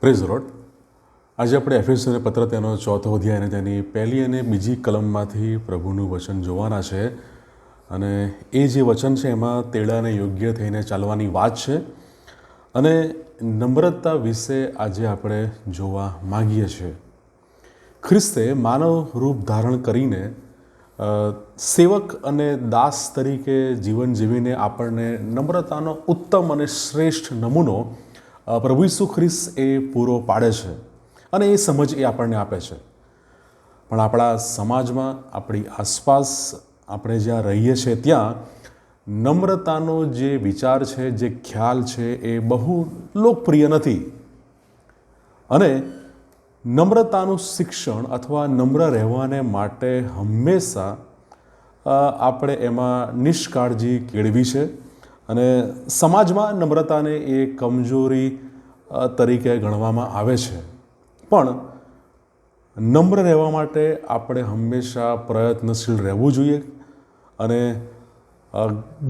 Praise road આજે આપણે એફએસને પત્ર તેનો ચોથો અધ્યાય અને તેની પહેલી અને બીજી કલમમાંથી પ્રભુનું વચન જોવાના છે. અને એ જે વચન છે એમાં તેડાને યોગ્ય થઈને ચાલવાની વાત છે. અને નમ્રતા વિશે આજે આપણે જોવા માગીએ છીએ. ખ્રિસ્તે માનવ રૂપ ધારણ કરીને સેવક અને દાસ તરીકે જીવન જીવીને આપણને નમ્રતાનો ઉત્તમ અને શ્રેષ્ઠ નમૂનો પ્રભુ ઈસુ ખ્રિસ્ત એ પૂરો પાડે છે અને એ સમજ એ આપણને આપે છે. પણ આપણા સમાજમાં, આપણી આસપાસ આપણે જ્યાં રહીએ છીએ ત્યાં નમ્રતાનો જે વિચાર છે, જે ખ્યાલ છે એ બહુ લોકપ્રિય નથી. અને નમ્રતાનું શિક્ષણ અથવા નમ્ર રહેવાને માટે હંમેશા આપણે એમાં નિષ્કાળજી કેળવી છે. અને સમાજમાં નમ્રતાને એ કમજોરી તરીકે ગણવામાં આવે છે. પણ નમ્ર રહેવા માટે આપણે હંમેશા પ્રયત્નશીલ રહેવું જોઈએ અને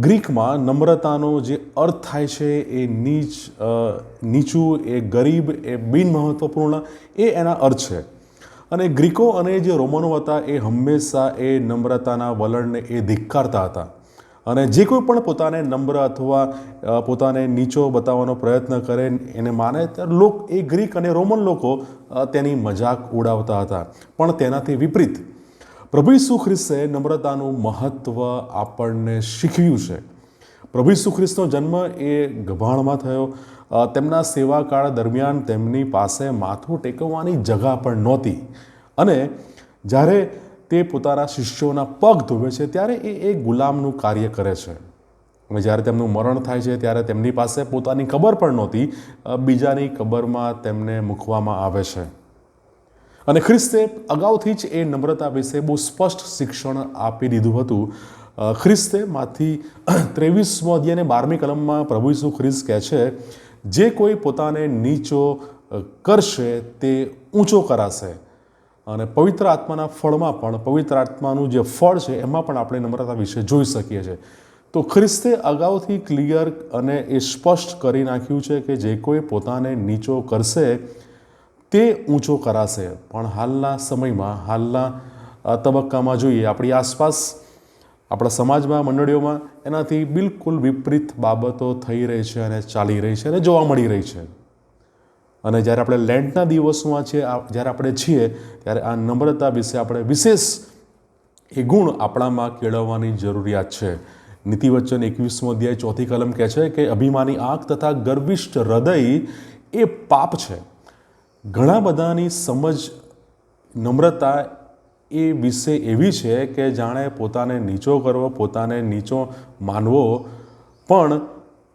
ગ્રીકમાં નમ્રતાનો જે અર્થ થાય છે એ નીચ નીચું, એ ગરીબ, એ બિનમહત્વપૂર્ણ એ એના અર્થ છે. અને ગ્રીકો અને જે રોમનો હતા એ હંમેશા એ નમ્રતાના વલણને એ ધિક્કારતા હતા. અને જે કોઈ પણ પોતાને નમ્ર અથવા પોતાને નીચો બતાવવાનો પ્રયત્ન કરે, એને માને ત્યારે લોક, એ ગ્રીક અને રોમન લોકો તેની મજાક ઉડાવતા હતા. પણ તેનાથી વિપરીત, પ્રભુ ઈસુ ખ્રિસ્તે નમ્રતાનું મહત્ત્વ આપણને શીખવ્યું છે. પ્રભુ ઈસુ ખ્રિસ્તનો જન્મ એ ગભાણમાં થયો. તેમના સેવાકાળ દરમિયાન તેમની પાસે માથું ટેકવવાની જગા પણ નહોતી. અને જ્યારે તે પોતાના શિષ્યોના પગ ધોવે છે, ત્યારે એ એક ગુલામનું કાર્ય કરે છે. અને જ્યારે તેમનું મરણ થાય છે, ત્યારે તેમની પાસે પોતાની ખબર પણ નહોતી. બીજાની કબરમાં તેમને મૂકવામાં આવે છે. અને ખ્રિસ્તે અગાઉથી જ એ નમ્રતા વિશે બહુ સ્પષ્ટ શિક્ષણ આપી દીધું હતું. ખ્રિસ્તે માંથી ત્રેવીસમો અધ્યાય અને બારમી કલમમાં પ્રભુ ઈસુ ખ્રિસ્ત કહે છે, જે કોઈ પોતાને નીચો કરશે, તે ઊંચો કરાશે. અને પવિત્ર આત્માના ફળમાં પણ, પવિત્ર આત્માનું જે ફળ છે, એમાં પણ આપણે નમ્રતા વિશે જોઈ શકીએ છીએ. તો ખ્રિસ્તે અગાઉથી ક્લિયર અને એ સ્પષ્ટ કરી નાખ્યું છે કે જે કોઈ પોતાને નીચો કરશે, તે ઊંચો કરાશે. પણ હાલના સમયમાં, હાલના તબક્કામાં જોઈએ, આપણી આસપાસ, આપણા સમાજમાં, મંડળીઓમાં એનાથી બિલકુલ વિપરીત બાબતો થઈ રહી છે અને ચાલી રહી છે અને જોવા મળી રહી છે. અને જ્યારે આપણે લેન્ટના દિવસોમાં છે જ્યારે આપણે છીએ, ત્યારે આ નમ્રતા વિશે આપણે વિશેષ એ ગુણ આપણામાં કેળવવાની જરૂરિયાત છે. નીતિવચન એકવીસમો અધ્યાય ચોથી કલમ કહે છે કે, અભિમાની આંખ તથા ગર્વિષ્ઠ હૃદય એ પાપ છે. ઘણા બધાની સમજ નમ્રતા એ વિશે એવી છે કે, જાણે પોતાને નીચો કરવો, પોતાને નીચો માનવો, પણ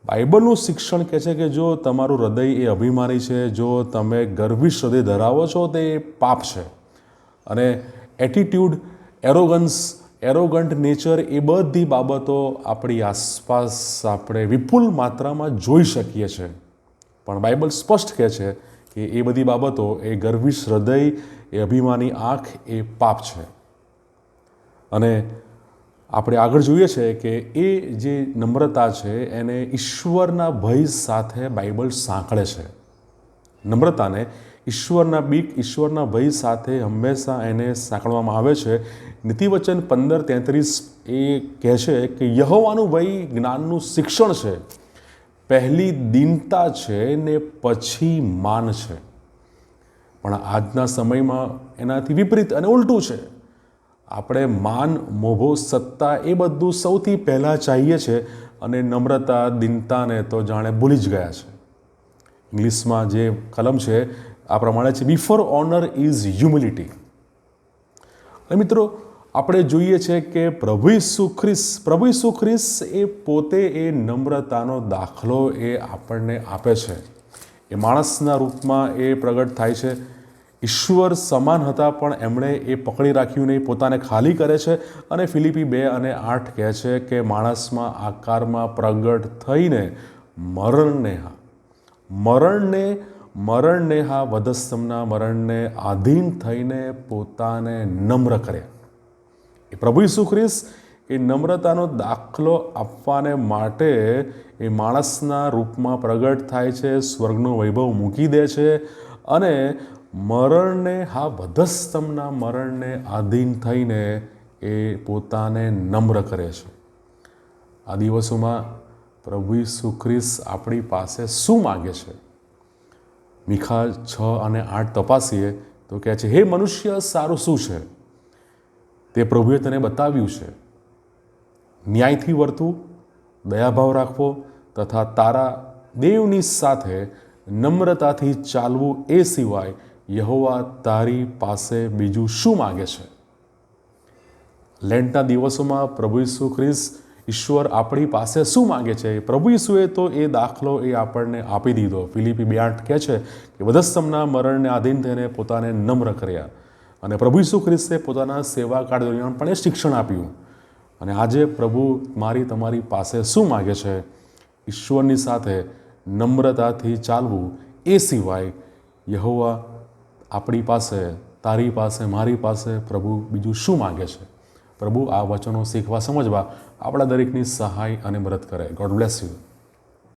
બાઇબલનું શિક્ષણ કહે છે કે જો તમારું હૃદય એ અભિમાની છે, જો તમે ગર્વિષ્ઠ હૃદય ધરાવો છો, તે પાપ છે. અને એટીટ્યૂડ એરોગન્સ એરોગન્ટ નેચર એ બધી બાબતો આપણી આસપાસ આપણે વિપુલ માત્રામાં જોઈ શકીએ છીએ પણ બાઇબલ સ્પષ્ટ કહે છે કે એ બધી બાબતો, એ ગર્વિશ હૃદય, એ અભિમાની આંખ, એ પાપ છે. અને આપણે આગળ જોઈએ છે કે એ જે નમ્રતા છે, એને ઈશ્વરના ભય સાથે બાઇબલ સાંકળે છે. નમ્રતાને ઈશ્વરના બીક, ઈશ્વરના ભય સાથે હંમેશા એને સાંકળવામાં આવે છે. નીતિવચન પંદર તેત્રીસ એ કહે છે કે યહોવાનું ભય જ્ઞાનનું શિક્ષણ છે. પહેલી દીનતા છે ને પછી માન છે. પણ આજના સમયમાં એનાથી વિપરીત અને ઉલટું છે. આપણે માન, મોભો, સત્તા એ બધું સૌથી પહેલાં ચાહીએ છે અને નમ્રતા, દિનતાને તો જાણે ભૂલી જ ગયા છે. ઇંગ્લિશમાં જે કલમ છે, આ પ્રમાણે છે બિફોર ઓનર ઇઝ હ્યુમિલિટી અને મિત્રો, આપણે જોઈએ છે કે પ્રભુ ઈસુ પ્રભુ ઈસુ એ પોતે એ નમ્રતાનો દાખલો એ આપણને આપે છે. એ માણસના રૂપમાં એ પ્રગટ થાય છે. ઈશ્વર સમાન હતા, પણ એમણે એ પકડી રાખ્યું નહીં. પોતાને ખાલી કરે છે અને ફિલિપી બે અને આઠ કહે છે કે માણસમાં આકારમાં પ્રગટ થઈને મરણને હા. મરણને મરણને હા વધસ્તંભના મરણને આધીન થઈને પોતાને નમ્ર કર્યા એ પ્રભુ ઈસુ એ નમ્રતાનો દાખલો આપવાને માટે એ માણસના રૂપમાં પ્રગટ થાય છે, સ્વર્ગનો વૈભવ મૂકી દે છે અને મરણને, હા, વધસ્તંભના મરણને આધીન થઈને એ પોતાને નમ્ર કરે છે. આ દિવસોમાં પ્રભુ સુખ્રિસ આપણી પાસે શું માગે છે? મીખા છ અને આઠ તપાસીએ તો કહે છે, હે મનુષ્ય, સારું શું છે? તે પ્રભુએ તને બતાવ્યું છે. ન્યાયથી વર્તવું દયાભાવ રાખવો તથા તારા દેવની સાથે નમ્રતાથી ચાલવું એ સિવાય યહોવા તારી પાસે બીજું શું માગે છે? લેન્ટના દિવસોમાં પ્રભુ ઈસુ ખ્રિસ્ત ઈશ્વર આપણી પાસે શું માગે છે? પ્રભુ ઈસુએ તો એ દાખલો એ આપણને આપી દીધો. ફિલિપી બે આઠ કહે છે કે વધસ્તમના મરણને આધીન થઈને પોતાને નમ્ર કર્યા અને પ્રભુ ઈસુ ખ્રિસ્તે પોતાના કાર્ડ દરમિયાન પણ એ શિક્ષણ આપ્યું. અને આજે પ્રભુ મારી તમારી પાસે શું માગે છે? ઈશ્વરની સાથે નમ્રતાથી ચાલવું એ સિવાય યહોવા આપણી પાસે, તારી પાસે, મારી પાસે પ્રભુ બીજું શું માગે છે? પ્રભુ આ વચનો શીખવા સમજવા આપણા દરેકની સહાય અને મદદ કરે. God bless you